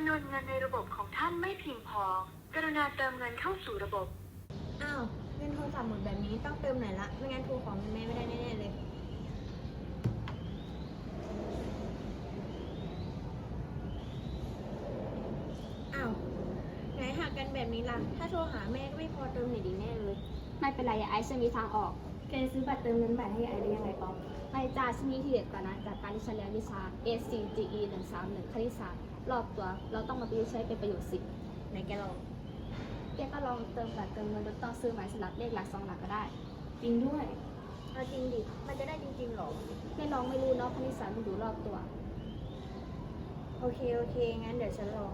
ำนวนเงินในระบบของท่านไม่เพียงพอ กรุณาเติมเงินเข้าสู่ระบบ อ้าวเงินโทรศัพท์หมดแบบนี้ต้องเติมไหนละ ไม่งั้นโทรของเงินแม่ไม่ได้แน่ๆเลย อ้าวไหนหักกันแบบนี้ล่ะ ถ้าโทรหาแม่ก็ไม่พอเติมหน่อยดีแน่เลย ไม่เป็นไรอย่าไอซ์จะมีทางออก แกซื้อบัตรเติมเงินใหม่ให้ยายได้ยังไงป๊อปไอจ่าชนีที่เด็ดกว่านั้นจากการที่ฉันเรียนวิชา ACGE 131คณิตศาสตร์ รอบตัว เราต้องมาประยุกต์ใช้เป็นประโยชน์สิไหนแกลองแกก็ลองเติมบัตรเติมเงินโดยต้องซื้อหมายสลับเลขหลักสองหลักก็ได้ จริงด้วยเอาจริงดิ มันจะได้จริงๆเหรอไม่ลองไม่รู้เนาะคณิตศาสตร์มันอยู่รอบตัว โอเค โอเค งั้นเดี๋ยวฉันลอง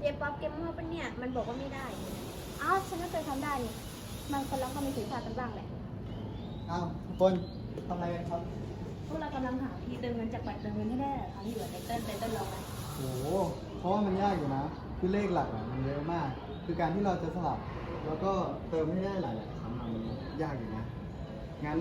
เย้ป๊อปเกมเมอร์ปะเนี่ย มันบอกว่าไม่ได้ อ้าวฉันก็เคยทำได้นี่มันคนเราก็มีผิดพลาดกันบ้างแหละ อ้าวทุกคนทำอะไรกันครับ พวกเรากำลังหาที่เติมเงินจากบัตรเติมเงินให้ได้ครั้งที่เหลือในเต้นในเต้นลองไหมโหเพราะว่ามันยากอยู่นะ คือเลขหลักอะมันเยอะมาก คือการที่เราจะสลับ แล้วก็เติมให้ได้หลายๆครั้งอะมันยากอยู่นะ งั้น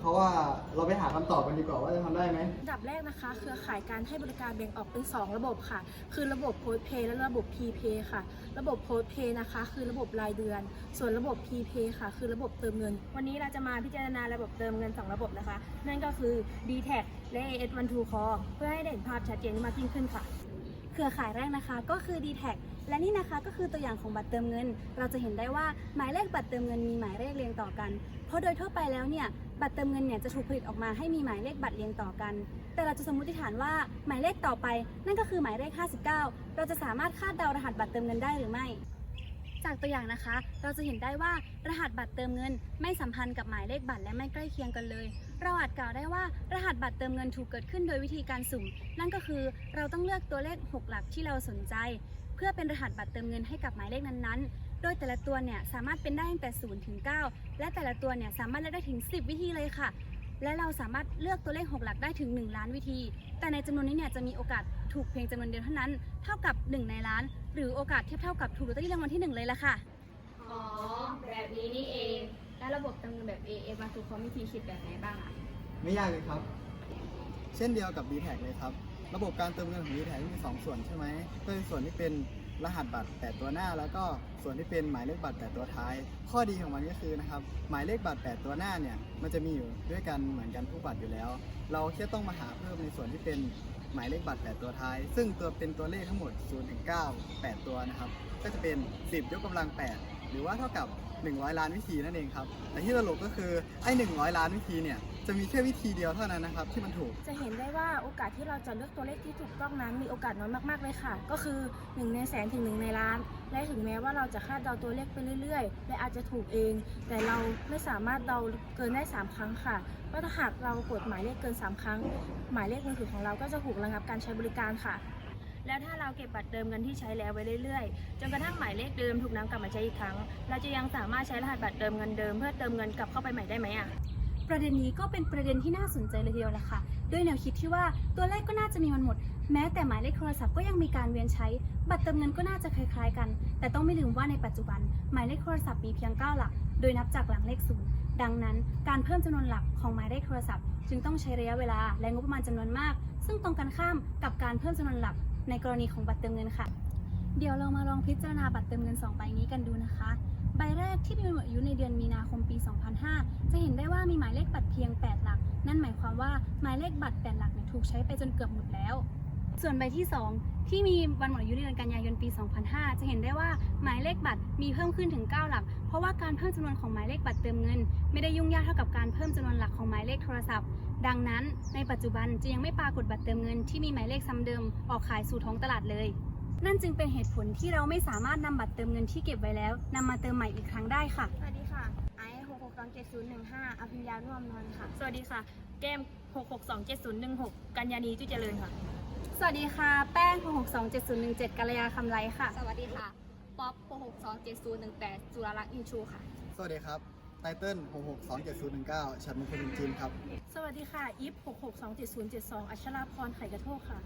เขาว่าเราไปหาคำตอบกันดีกว่าว่าจะทำได้ไหม อันดับแรกนะคะ เครือข่ายการให้บริการแบ่งออกเป็น 2 ระบบค่ะ คือระบบโพสเพย์และระบบ p p a y ค่ะ ระบบโพสเพย์นะคะ คือระบบรายเดือน ส่วนระบบ p p a y ค่ะ คือระบบเติมเงิน วันนี้เราจะมาพิจารณาระบบเติมเงิน 2 ระบบนะคะ นั่นก็คือ d t a c และ AS12 Core เพื่อให้ได้เห็นภาพชัดเจนมากยิ่งขึ้นค่ะ รือข่ายแรกนะคะ ก็คือ d t แทและนี่นะคะก็คือตัวอย่างของบัตรเติมเงิน เราจะเห็นได้ว่าหมายเลขบัตรเติมเงินมีหมายเลขเรียงต่อกัน เพราะโดยทั่วไปแล้วเนี่ยบัตรเติมเงินเนี่ยจะถูกผลิตออกมาให้มีหมายเลขบัตรเรียงต่อกัน แต่เราจะสมมติฐานว่าหมายเลขต่อไป นั่นก็คือหมายเลข 59 เราจะสามารถคาดเดารหัสบัตรเติมเงินได้หรือไม่ จากตัวอย่างนะคะ เราจะเห็นได้ว่ารหัสบัตรเติมเงิน ไม่สัมพันธ์กับหมายเลขบัตรและไม่ใกล้เคียงกันเลย เราอาจกล่าวได้ว่ารหัสบัตรเติมเงินถูกเกิดขึ้นโดยวิธีการสุ่ม นั่นก็คือเราต้องเลือกตัวเลข 6 หลักที่เราสนใจ เพื่อเป็นรหัสบัตรเติมเงินให้กับหมายเลขนั้นๆ โดยแต่ละตัวเนี่ยสามารถเป็นได้ตั้งแต่0ถึง9และแต่ละตัวเนี่ยสามารถเลือกได้ถึง 10 วิธีเลยค่ะ และเราสามารถเลือกตัวเลข 6 หลักได้ถึง 1 ล้านวิธี แต่ในจำนวนนี้เนี่ยจะมีโอกาสถูกเพียงจำนวนเดียวเท่านั้น เท่ากับ 1 ในล้าน หรือโอกาสเทียบเท่ากับถูกลอตเตอรี่รางวัลที่1เลยละค่ะ อ๋อ แบบนี้นี่เอง แล้วระบบเติมเงินแบบ AS มาถูกเขามีทีคิดแบบไหนบ้างอะไม่ยากเลยครับ เช่นเดียวกับ d t แทเลยครับ ระบบการเติมเงินของ d t แทมี 2 ส่วนใช่ไหมก็คือส่วนที่เป็นรหัสบัตร 8 ตัวหน้า แล้วก็ส่วนที่เป็นหมายเลขบัตร 8 ตัวท้าย ข้อดีของมันก็คือนะครับหมายเลขบัตร 8 ตัวหน้าเนี่ยมันจะมีอยู่ด้วยกันเหมือนกันทุกบัตรอยู่แล้ว เราแค่ต้องมาหาเพิ่มในส่วนที่เป็น หมายเลขบัตร 8 ตัวท้าย ซึ่งตัวเป็นตัวเลขทั้งหมด0ถึง9 8 ตัวนะครับ ก็จะเป็น 10 ยกกำลัง 8 หรือว่าเท่ากับ 100 ล้านวิธีนั่นเองครับ แต่ที่ตลกก็คือไอ้ 100 ล้านวิธีเนี่ย จะมีแค่วิธีเดียวเท่านั้นนะครับที่มันถูก จะเห็นได้ว่าโอกาสที่เราจะเลือกตัวเลขที่ถูกต้องนั้นมีโอกาสน้อยมากๆเลยค่ะ ก็คือ 1 ในแสนถึง 1 ในล้าน และถึงแม้ว่าเราจะคาดเดาตัวเลขไปเรื่อยๆ และอาจจะถูกเอง แต่เราไม่สามารถเดาเกินได้ 3 ครั้งค่ะเพราะถ้าหากเรากดหมายเลขเกิน 3 ครั้ง หมายเลขมือถือของเราก็จะถูกระงับการใช้บริการค่ะแล้วถ้าเราเก็บบัตรเติมเงินที่ใช้แล้วไว้เรื่อยๆ จนกระทั่งหมายเลขเดิมถูกนำกลับมาใช้อีกครั้ง เราจะยังสามารถใช้รหัสบัตรเติมเงินเดิมเพื่อเติมเงินกลับเข้าไปใหม่ได้ไหมอะ ประเด็นนี้ก็เป็นประเด็นที่น่าสนใจเลยทีเดียวแหละค่ะ ด้วยแนวคิดที่ว่าตัวเลขก็น่าจะมีมันหมด แม้แต่หมายเลขโทรศัพท์ก็ยังมีการเวียนใช้ บัตรเติมเงินก็น่าจะคล้ายๆกัน แต่ต้องไม่ลืมว่าในปัจจุบัน หมายเลขโทรศัพท์มีเพียง 9 หลัก โดยนับจากหลังเลขศูนย์ดังนั้นการเพิ่มจำนวนหลักของหมายเลขโทรศัพท์ จึงต้องใช้ระยะเวลาและงบประมาณจำนวนมาก ซึ่งตรงกันข้ามกับการเพิ่มจำนวนหลักในกรณีของบัตรเติมเงินค่ะ เดี๋ยวเรามาลองพิจารณาบัตรเติมเงิน2ใบนี้กันดูนะคะ ใบแรกที่มีวันหมดอายุในเดือนมีนา ว่าหมายเลขบัตร8หลักเนี่ยถูกใช้ไปจนเกือบหมดแล้ว ส่วนใบที่ 2 ที่มีวันหมดอายุในเดือนกันยายนปี 2005 จะเห็นได้ว่าหมายเลขบัตรมีเพิ่มขึ้นถึง 9 หลัก เพราะว่าการเพิ่มจำนวนของหมายเลขบัตรเติมเงิน ไม่ได้ยุ่งยากเท่ากับการเพิ่มจำนวนหลักของหมายเลขโทรศัพท์ ดังนั้น ในปัจจุบันจะยังไม่ปรากฏบัตรเติมเงินที่มีหมายเลขซ้ำเดิมออกขายสู่ท้องตลาดเลยนั่นจึงเป็นเหตุผลที่เราไม่สามารถนำบัตรเติมเงินที่เก็บไว้แล้วนำมาเติมใหม่อีกครั้งได้ค่ะ สองเจ็ดศูนย์หนึ่งห้าอภิญญานุ่วมนนท์ค่ะ สวัสดีค่ะ แก้มหกหกสองเจ็ดศูนย์หนึ่งหกกัญญานีจุเจริญค่ะ สวัสดีค่ะ แป้ง6627017กัลยาคำไรค่ะ สวัสดีค่ะ ป๊อป6627018จุฬาลักษณ์อินชูค่ะ สวัสดีครับ ไตเติ้ล662719ฉันมงคลจินครับ สวัสดีค่ะ อีฟหกหกสองเจ็ดศูนย์เจ็ดสองอัชราพรไข่กระโทกค่ะ